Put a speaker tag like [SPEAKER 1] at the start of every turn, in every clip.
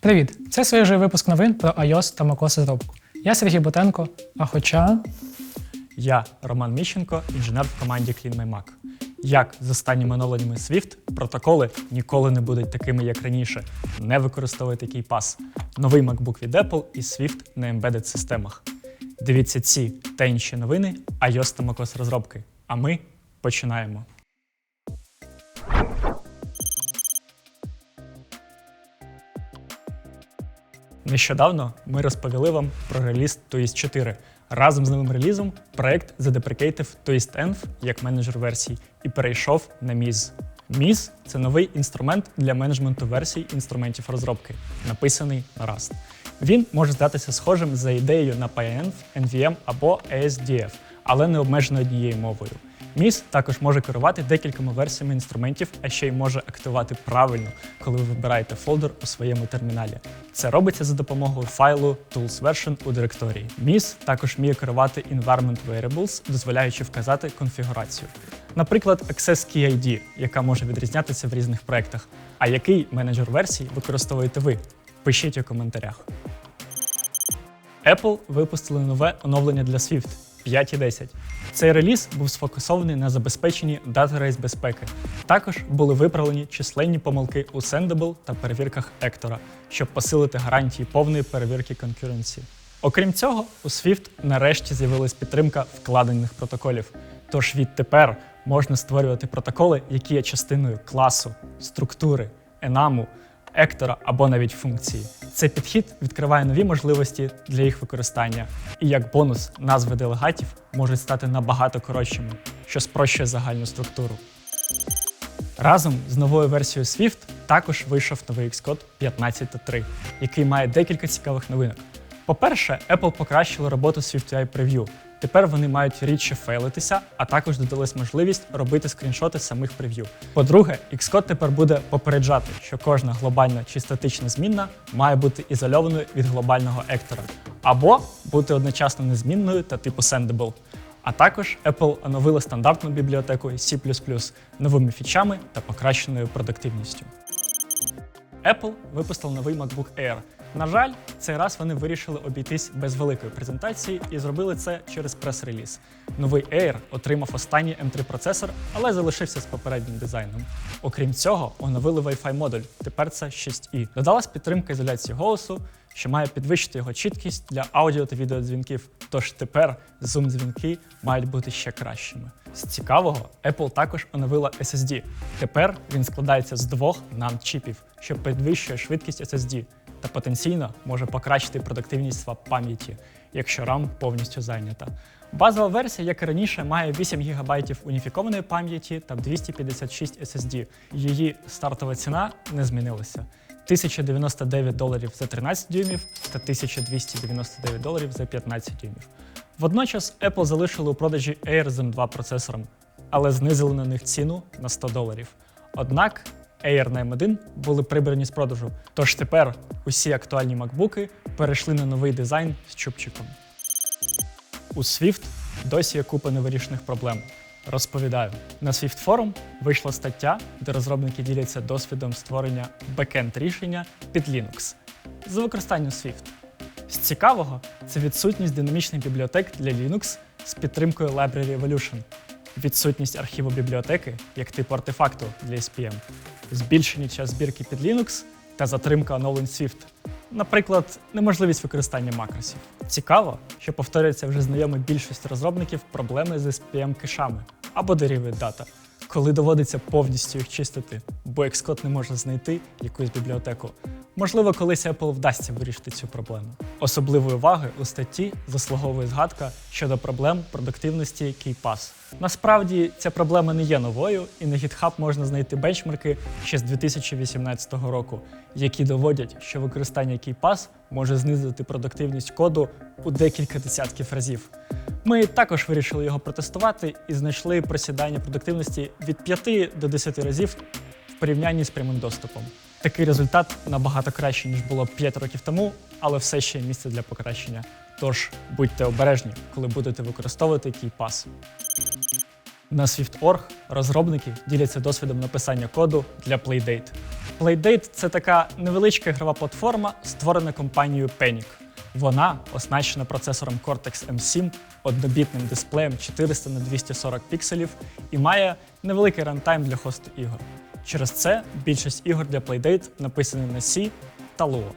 [SPEAKER 1] Привіт! Це свіжий випуск новин про iOS та macOS розробку. Я Сергій Ботенко, а хоча
[SPEAKER 2] Я Роман Міщенко, інженер в команді CleanMyMac. Як з останніми оновленнями Swift, протоколи ніколи не будуть такими, як раніше. Не використовуйте KeyPass. Новий MacBook від Apple і Swift на embedded системах. Дивіться ці та інші новини iOS та macOS розробки. А ми починаємо. Нещодавно ми розповіли вам про реліз TOIS 4. Разом з новим релізом проект задеприкейтив TOIS Env як менеджер версій і перейшов на Miz. Miz – це новий інструмент для менеджменту версій інструментів розробки, написаний на Rust. Він може здатися схожим за ідеєю на PyEnv, NVM або ASDF, але не обмежено однією мовою. Міс також може керувати декількома версіями інструментів, а ще й може активувати правильно, коли ви вибираєте фолдер у своєму терміналі. Це робиться за допомогою файлу tools version у директорії. Міс також вміє керувати environment variables, дозволяючи вказати конфігурацію. Наприклад, Access Key ID, яка може відрізнятися в різних проєктах. А який менеджер версій використовуєте ви? Пишіть у коментарях. Apple випустили нове оновлення для Swift 5.10. Цей реліз був сфокусований на забезпеченні Data безпеки. Також були виправлені численні помилки у Sendable та перевірках Ектора, щоб посилити гарантії повної перевірки конкуренції. Окрім цього, у Swift нарешті з'явилась підтримка вкладених протоколів. Тож відтепер можна створювати протоколи, які є частиною класу, структури, енаму, ектора або навіть функції. Цей підхід відкриває нові можливості для їх використання, і як бонус назви делегатів можуть стати набагато коротшими, що спрощує загальну структуру. Разом з новою версією Swift також вийшов новий Xcode 15.3, який має декілька цікавих новинок. По-перше, Apple покращили роботу SwiftUI Preview. Тепер вони мають рідше фейлитися, а також додалась можливість робити скріншоти самих прев'ю. По-друге, Xcode тепер буде попереджати, що кожна глобальна чи статична змінна має бути ізольованою від глобального ектора, або бути одночасно незмінною та типу Sendable. А також Apple оновила стандартну бібліотеку C++ новими фічами та покращеною продуктивністю. Apple випустив новий MacBook Air. На жаль, цей раз вони вирішили обійтись без великої презентації і зробили це через прес-реліз. Новий Air отримав останній M3 процесор, але залишився з попереднім дизайном. Окрім цього, оновили Wi-Fi модуль. Тепер це 6i. Додалась підтримка ізоляції голосу, що має підвищити його чіткість для аудіо та відеодзвінків. Тож тепер зум-дзвінки мають бути ще кращими. З цікавого, Apple також оновила SSD. Тепер він складається з двох NAND-чіпів, що підвищує швидкість SSD та потенційно може покращити продуктивність свап пам'яті, якщо RAM повністю зайнята. Базова версія, як і раніше, має 8 ГБ уніфікованої пам'яті та 256 SSD. Її стартова ціна не змінилася. 1099 доларів за 13 дюймів та 1299 доларів за 15 дюймів. Водночас Apple залишили у продажі Air Zen 2 процесором, але знизили на них ціну на 100 доларів. Однак Air на M1 були прибрані з продажу, тож тепер усі актуальні макбуки перейшли на новий дизайн з чубчиком. У Swift досі є купа невирішених проблем. Розповідаю, на Swift Forum вийшла стаття, де розробники діляться досвідом створення бекенд рішення під Linux з використанням Swift. З цікавого це відсутність динамічних бібліотек для Linux з підтримкою Library Evolution, відсутність архіву бібліотеки як типу артефакту для SPM, збільшений час збірки під Linux та затримка оновлень Swift. Наприклад, неможливість використання макросів. Цікаво, що повторюється вже знайомі більшості розробників проблеми з SPM кешами або Derived Data, коли доводиться повністю їх чистити, бо Xcode не може знайти якусь бібліотеку. Можливо, колись Apple вдасться вирішити цю проблему. Особливої уваги у статті заслуговує згадка щодо проблем продуктивності KeyPass. Насправді ця проблема не є новою, і на GitHub можна знайти бенчмарки ще з 2018 року, які доводять, що використання KeyPass може знизити продуктивність коду у декілька десятків разів. Ми також вирішили його протестувати і знайшли просідання продуктивності від 5 до 10 разів в порівнянні з прямим доступом. Такий результат набагато кращий, ніж було 5 років тому, але все ще є місце для покращення. Тож будьте обережні, коли будете використовувати KeyPass. На Swift.org розробники діляться досвідом написання коду для Playdate. Playdate – це така невеличка ігрова платформа, створена компанією Panic. Вона оснащена процесором Cortex M7, однобітним дисплеєм 400 на 240 пікселів і має невеликий рантайм для хосту ігор. Через це більшість ігор для Playdate написані на C та Lua.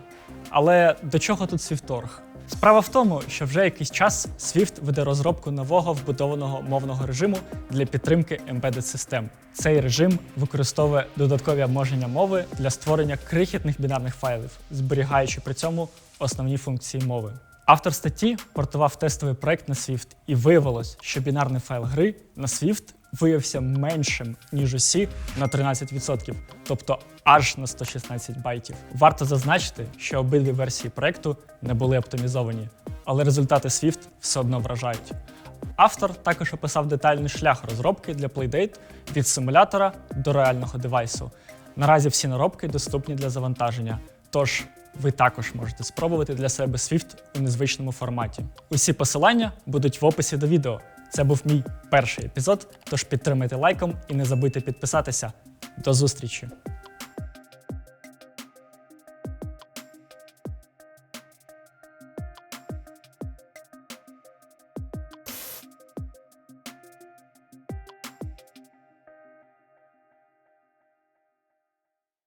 [SPEAKER 2] Але до чого тут Swift.org? Справа в тому, що вже якийсь час Swift веде розробку нового вбудованого мовного режиму для підтримки embedded систем. Цей режим використовує додаткові обмеження мови для створення крихітних бінарних файлів, зберігаючи при цьому основні функції мови. Автор статті портував тестовий проект на Swift, і виявилось, що бінарний файл гри на Swift виявився меншим, ніж у C на 13%, тобто аж на 116 байтів. Варто зазначити, що обидві версії проекту не були оптимізовані, але результати Swift все одно вражають. Автор також описав детальний шлях розробки для Playdate від симулятора до реального девайсу. Наразі всі наробки доступні для завантаження, тож ви також можете спробувати для себе Swift у незвичному форматі. Усі посилання будуть в описі до відео. Це був мій перший епізод, тож підтримайте лайком і не забудьте підписатися. До зустрічі!